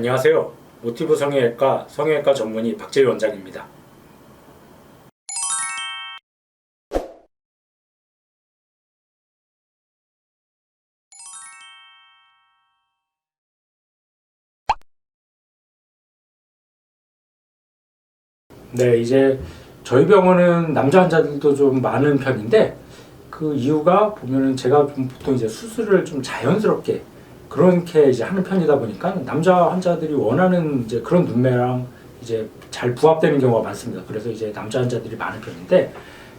안녕하세요. 모티브 성형외과 성형외과 전문의 박재희 원장입니다. 네, 이제 저희 병원은 남자 환자들도 좀 많은 편인데 그 이유가 보면은 제가 좀 보통 이제 수술을 좀 자연스럽게 그렇게 이제 하는 편이다 보니까 남자 환자들이 원하는 이제 그런 눈매랑 이제 잘 부합되는 경우가 많습니다. 그래서 이제 남자 환자들이 많은 편인데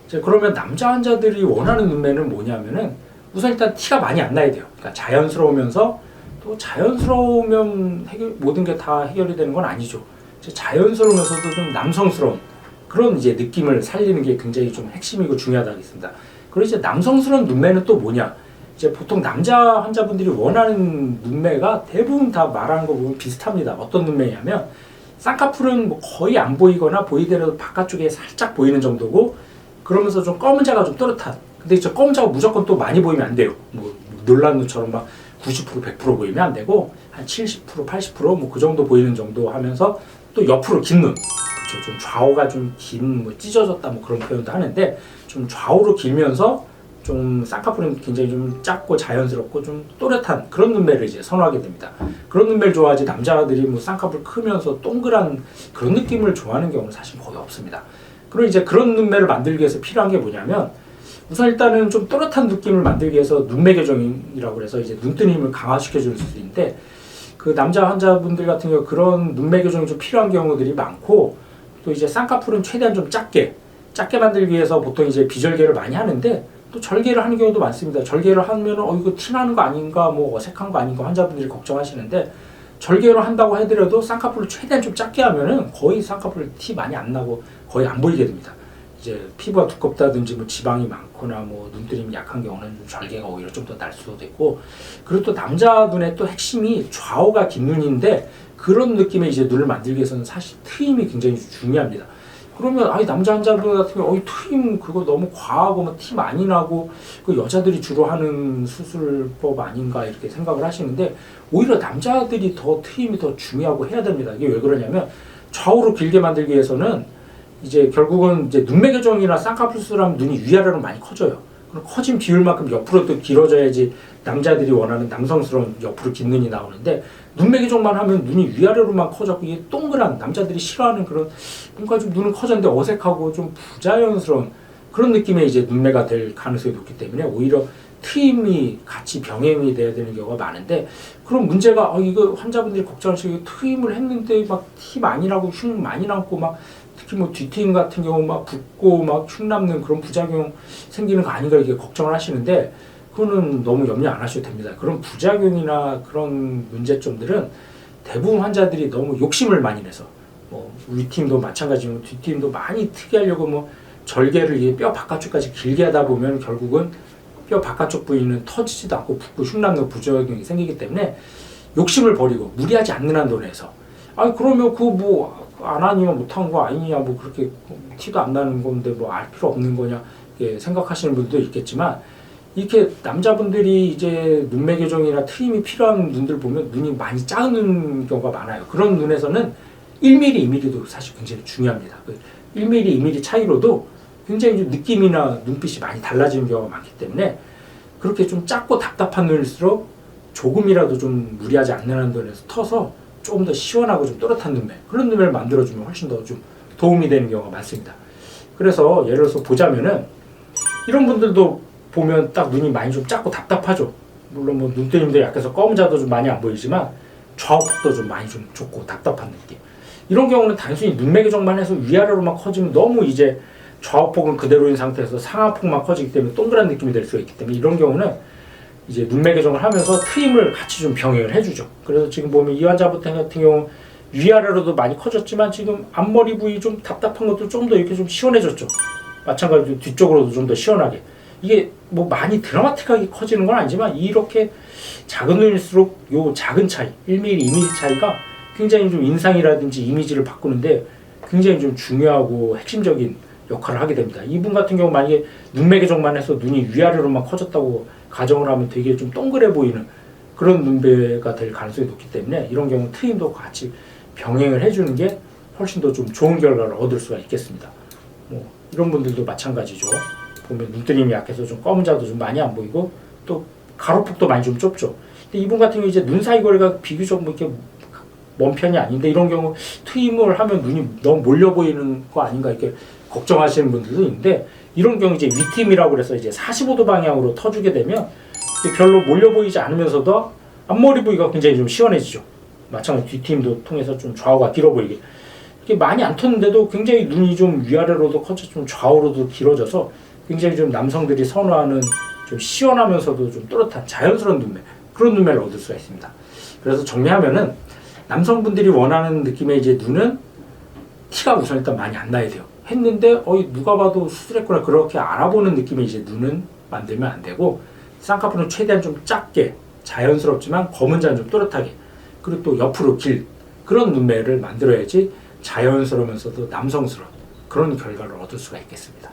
이제 그러면 남자 환자들이 원하는 눈매는 뭐냐면은 우선 일단 티가 많이 안 나야 돼요. 그러니까 자연스러우면서 또 자연스러우면 해결, 모든 게 다 해결이 되는 건 아니죠. 자연스러우면서도 좀 남성스러운 그런 이제 느낌을 살리는 게 굉장히 좀 핵심이고 중요하다고 했습니다. 그리고 이제 남성스러운 눈매는 또 뭐냐? 이제 보통 남자 환자분들이 원하는 눈매가 대부분 다 말하는 거 보면 비슷합니다. 어떤 눈매냐면 쌍꺼풀은 뭐 거의 안 보이거나 보이더라도 바깥쪽에 살짝 보이는 정도고 그러면서 좀 검은 자가 좀 또렷한. 근데 저 검은 자가 무조건 또 많이 보이면 안 돼요. 뭐 놀란 눈처럼 막 90% 100% 보이면 안 되고 한 70% 80%뭐 그 정도 보이는 정도 하면서 또 옆으로 긴 눈. 그렇죠. 좀 좌우가 좀 긴 뭐 찢어졌다 뭐 그런 표현도 하는데 좀 좌우로 길면서 좀 쌍꺼풀은 굉장히 좀 작고 자연스럽고 좀 또렷한 그런 눈매를 이제 선호하게 됩니다. 그런 눈매를 좋아하지 남자들이 뭐 쌍꺼풀 크면서 동그란 그런 느낌을 좋아하는 경우는 사실 거의 없습니다. 그리고 이제 그런 눈매를 만들기 위해서 필요한 게 뭐냐면 우선 일단은 좀 또렷한 느낌을 만들기 위해서 눈매 교정이라고 해서 이제 눈뜨림을 강화시켜 주는 수술인데 그 남자 환자분들 같은 경우 그런 눈매 교정이 좀 필요한 경우들이 많고 또 이제 쌍꺼풀은 최대한 좀 작게 작게 만들기 위해서 보통 이제 비절개를 많이 하는데 또 절개를 하는 경우도 많습니다. 절개를 하면 어 이거 티 나는 거 아닌가 뭐 어색한 거 아닌가 환자분들이 걱정하시는데 절개를 한다고 하더라도 쌍꺼풀을 최대한 좀 작게 하면은 거의 쌍꺼풀 티 많이 안 나고 거의 안 보이게 됩니다. 이제 피부가 두껍다든지 뭐 지방이 많거나 뭐 눈뜨림이 약한 경우는 좀 절개가 오히려 좀 더 날 수도 있고 그리고 또 남자 눈의 또 핵심이 좌우가 긴 눈인데 그런 느낌의 이제 눈을 만들기 위해서는 사실 트임이 굉장히 중요합니다. 그러면 아니 남자 환자분 같은 경우 어이 트임 그거 너무 과하고 막티 많이 나고 그 여자들이 주로 하는 수술법 아닌가 이렇게 생각을 하시는데 오히려 남자들이 더 트임이 더 중요하고 해야 됩니다. 이게 왜 그러냐면 좌우로 길게 만들기 위해서는 이제 결국은 이제 눈매 교정이나 쌍꺼풀 수술하면 눈이 위아래로 많이 커져요. 커진 비율만큼 옆으로 또 길어져야지 남자들이 원하는 남성스러운 옆으로 긴 눈이 나오는데 눈매 교정만 하면 눈이 위아래로만 커졌고 이게 동그란 남자들이 싫어하는 그런 뭔가 좀 눈은 커졌는데 어색하고 좀 부자연스러운 그런 느낌의 이제 눈매가 될 가능성이 높기 때문에 오히려 트임이 같이 병행이 돼야 되는 경우가 많은데 그런 문제가 어, 이거 환자분들이 걱정하시고 트임을 했는데 막 티 많이 나고 흉 많이 남고 막 특히 뭐 뒤트임 같은 경우 막 붓고 막 흉 남는 그런 부작용 생기는 거 아닌가 이렇게 걱정을 하시는데 그거는 너무 염려 안 하셔도 됩니다. 그런 부작용이나 그런 문제점들은 대부분 환자들이 너무 욕심을 많이 내서 뭐 우리 팀도 마찬가지고 뒷팀도 많이 트게 하려고 뭐 절개를 이뼈 바깥쪽까지 길게 하다 보면 결국은 뼈 바깥쪽 부위는 터지지도 않고 붓고 흉남는 부작용이 생기기 때문에 욕심을 버리고 무리하지 않는 한도 내에서 아 그러면 그 뭐 안 하니면 못한 거 아니냐 뭐 그렇게 티도 안 나는 건데 뭐 알 필요 없는 거냐 이렇게 생각하시는 분들도 있겠지만 이렇게 남자분들이 이제 눈매 교정이나 트림이 필요한 눈들 보면 눈이 많이 작은 경우가 많아요. 그런 눈에서는 1mm, 2mm도 사실 굉장히 중요합니다. 그 1mm, 2mm 차이로도 굉장히 좀 느낌이나 눈빛이 많이 달라지는 경우가 많기 때문에 그렇게 좀 작고 답답한 눈일수록 조금이라도 좀 무리하지 않는 한도에서 터서 조금 더 시원하고 좀 또렷한 눈매 그런 눈매를 만들어주면 훨씬 더 좀 도움이 되는 경우가 많습니다. 그래서 예를 들어서 보자면은 이런 분들도 보면 딱 눈이 많이 좀 작고 답답하죠. 물론 뭐 눈뜨림도 약해서 검은자도 좀 많이 안 보이지만 좌우폭도 좀 많이 좀 좁고 답답한 느낌. 이런 경우는 단순히 눈매 교정만 해서 위아래로만 커지면 너무 이제 좌우폭은 그대로인 상태에서 상하폭만 커지기 때문에 동그란 느낌이 될 수가 있기 때문에 이런 경우는 이제 눈매 교정을 하면서 트임을 같이 좀 병행을 해주죠. 그래서 지금 보면 이 환자분 같은 경우 위아래로도 많이 커졌지만 지금 앞머리 부위 좀 답답한 것도 좀 더 이렇게 좀 시원해졌죠. 마찬가지로 뒤쪽으로도 좀 더 시원하게. 이게 뭐 많이 드라마틱하게 커지는 건 아니지만 이렇게 작은 눈일수록 요 작은 차이, 1mm, 2mm 차이가 굉장히 좀 인상이라든지 이미지를 바꾸는데 굉장히 좀 중요하고 핵심적인 역할을 하게 됩니다. 이분 같은 경우 만약에 눈매 교정만 해서 눈이 위아래로만 커졌다고 가정을 하면 되게 좀 동그래 보이는 그런 눈배가 될 가능성이 높기 때문에 이런 경우 트임도 같이 병행을 해주는 게 훨씬 더 좀 좋은 결과를 얻을 수가 있겠습니다. 뭐 이런 분들도 마찬가지죠. 보면 눈뜨림이 약해서 좀 검은 자도 좀 많이 안 보이고 또 가로폭도 많이 좀 좁죠. 근데 이분 같은 경우 이제 눈 사이 거리가 비교적 뭐 이렇게 먼 편이 아닌데 이런 경우 트임을 하면 눈이 너무 몰려 보이는 거 아닌가 이렇게 걱정하시는 분들도 있는데 이런 경우 이제 위팀이라고 그래서 이제 45도 방향으로 터주게 되면 별로 몰려 보이지 않으면서도 앞머리 부위가 굉장히 좀 시원해지죠. 마찬가지 뒷팀도 통해서 좀 좌우가 길어 보이게. 이게 많이 안 텄는데도 굉장히 눈이 좀 위아래로도 커져 좀 좌우로도 길어져서 굉장히 좀 남성들이 선호하는 좀 시원하면서도 좀 또렷한 자연스러운 눈매 그런 눈매를 얻을 수가 있습니다. 그래서 정리하면은 남성분들이 원하는 느낌의 이제 눈은 티가 우선 일단 많이 안 나야 돼요. 했는데 어이 누가 봐도 수술했구나 그렇게 알아보는 느낌의 이제 눈은 만들면 안 되고 쌍꺼풀은 최대한 좀 작게 자연스럽지만 검은 자는 좀 또렷하게 그리고 또 옆으로 길 그런 눈매를 만들어야지 자연스러우면서도 남성스러운 그런 결과를 얻을 수가 있겠습니다.